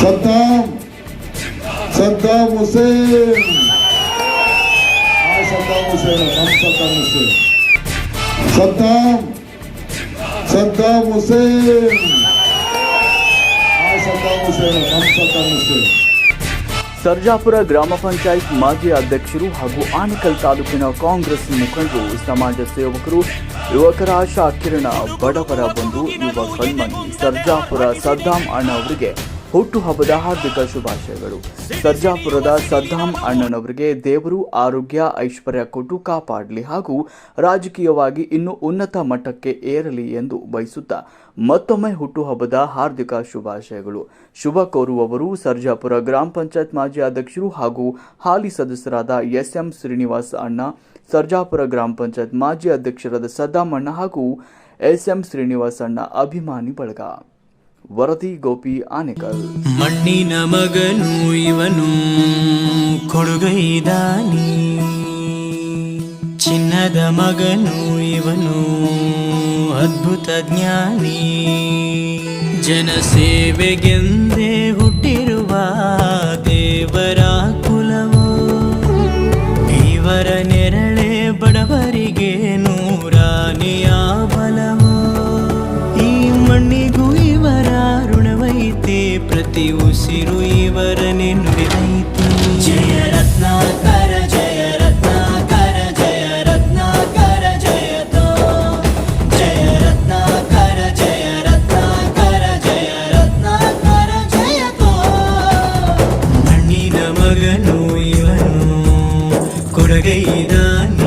ಸದ್ದಾಂ ಸದ್ದಾಂ ಹುಸೇನ್ ಆ ಸದ್ದಾಂ ಹುಸೇನ್ ನಮ್ಮ ಸದ್ದಾಂ ಹುಸೇನ್ ಸದ್ದಾಂ ಸದ್ದಾಂ ಹುಸೇನ್ ಆ ಸದ್ದಾಂ ಹುಸೇನ್ ನಮ್ಮ ಸದ್ದಾಂ ಹುಸೇನ್ ಸರ್ಜಾಪುರ ಗ್ರಾಮ ಪಂಚಾಯತ್ ಮಾಜಿ ಅಧ್ಯಕ್ಷರು ಹಾಗೂ ಆನೇಕಲ್ ತಾಲೂಕಿನ ಕಾಂಗ್ರೆಸ್ ಮುಖಂಡರು ಸಮಾಜ ಸೇವಕರು ಯುವಕರ ಆಶಾ ಕಿರಣ ಬಡವರ ಬಂಧು ಯುವ ಕಣ್ಮಣಿ ಸರ್ಜಾಪುರ ಸದ್ದಾಂ ಅಣ್ಣ ಅವರಿಗೆ ಹುಟ್ಟುಹಬ್ಬದ ಹಾರ್ದಿಕ ಶುಭಾಶಯಗಳು. ಸರ್ಜಾಪುರದ ಸದ್ದಾಂ ಅಣ್ಣನವರಿಗೆ ದೇವರು ಆರೋಗ್ಯ, ಐಶ್ವರ್ಯ ಕೊಟ್ಟು ಕಾಪಾಡಲಿ ಹಾಗೂ ರಾಜಕೀಯವಾಗಿ ಇನ್ನೂ ಉನ್ನತ ಮಟ್ಟಕ್ಕೆ ಏರಲಿ ಎಂದು ಬಯಸುತ್ತಾ ಮತ್ತೊಮ್ಮೆ ಹುಟ್ಟುಹಬ್ಬದ ಹಾರ್ದಿಕ ಶುಭಾಶಯಗಳು. ಶುಭ ಕೋರುವವರು ಸರ್ಜಾಪುರ ಗ್ರಾಮ ಪಂಚಾಯತ್ ಮಾಜಿ ಅಧ್ಯಕ್ಷರು ಹಾಗೂ ಹಾಲಿ ಸದಸ್ಯರಾದ ಎಸ್ ಎಂ ಶ್ರೀನಿವಾಸ ಅಣ್ಣ, ಸರ್ಜಾಪುರ ಗ್ರಾಮ ಪಂಚಾಯತ್ ಮಾಜಿ ಅಧ್ಯಕ್ಷರಾದ ಸದ್ದಾಂ ಅಣ್ಣ ಹಾಗೂ ಎಸ್ ಎಂ ಶ್ರೀನಿವಾಸ್ ಅಣ್ಣ ಅಭಿಮಾನಿ ಬಳಗ. ವರದಿ ಗೋಪಿ ಆನೇಕರ್ ಮಣ್ಣಿನ ಮಗನು ಇವನು ಕೊಡುಗೈದಾನಿ. ಚಿನ್ನದ ಮಗನು ಇವನು ಅದ್ಭುತ ಜ್ಞಾನಿ. ಜನಸೇವೆಗೆಂದೇ ಪ್ರತಿ ಉಸಿರು ಇವರ ನುಡಿದೈತೆ ಜಯ ರತ್ನಾಕರ ಜಯ ರತ್ನಾಕರ ಜಯ ರತ್ನಾಕರ ಜಯತೋ ಜಯ ರತ್ನಾಕರ ಜಯ ರತ್ನಾಕರ ಜಯ ರತ್ನಾಕರ ಜಯತೋ ಮಣ್ಣಿನ ಮಗನು ಇವನು ಕೊಡಗೈದಾನಿ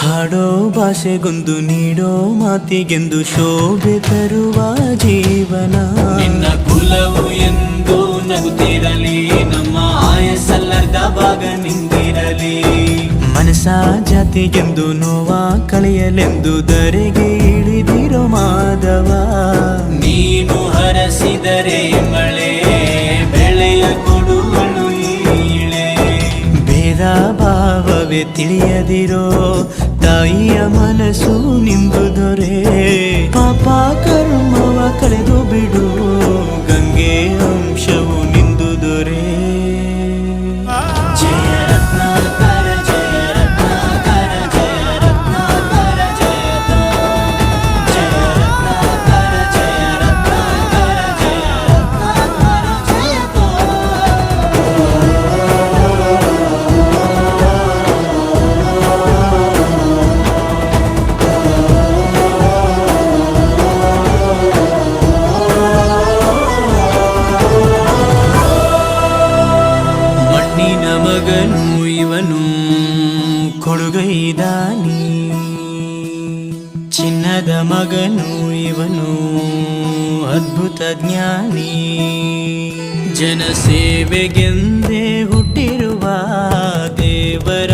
ಹಾಡೋ ಭಾಷೆಗೊಂದು ನೀಡೋ ಮಾತಿಗೆಂದು ಶೋಭೆ ತರುವ ಜೀವನ. ನಿನ್ನ ಕುಲವು ಎಂದು ನಗುತ್ತಿರಲಿ ನಮ್ಮ ಆಯಸಲ್ಲದ ಭಾಗ ನಿಂತಿರಲಿ. ಮನಸ ಜಾತಿಗೆಂದು ನೋವ ಕಳೆಯಲೆಂದು ದರೆಗೆ ಇಳಿದಿರೋ ಮಾಧವ. ನೀನು ಹರಸಿದರೆ ಮಳೆ ಭಾವವೇ ತಿಳಿಯದಿರೋ ತಾಯಿಯ ಮನಸ್ಸು ನಿಂಬುದೊರೆ ಪಾಪ ಕರ್ಮವ ಕಳೆದು ಇವನು ಕೊಡುಗೈದಾನಿ ಚಿನ್ನದ ಮಗನು ಇವನು ಅದ್ಭುತ ಜ್ಞಾನಿ. ಜನಸೇವೆಗೆಂದೇ ಹುಟ್ಟಿರುವ ದೇವರ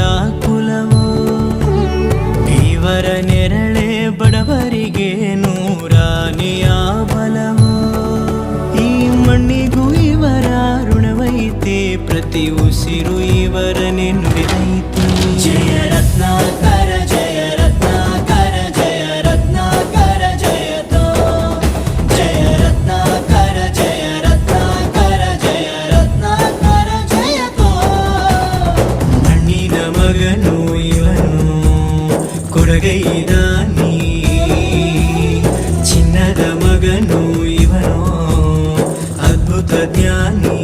ప్రతి ఉసిరు ఇవర నిన్నుడిదైతే జయ రత్నాకర జయ రత్నాకర జయ రత్నాకర జయతో. జయ చిన్నద మగను ఇవను అద్భుత జ్ఞాని.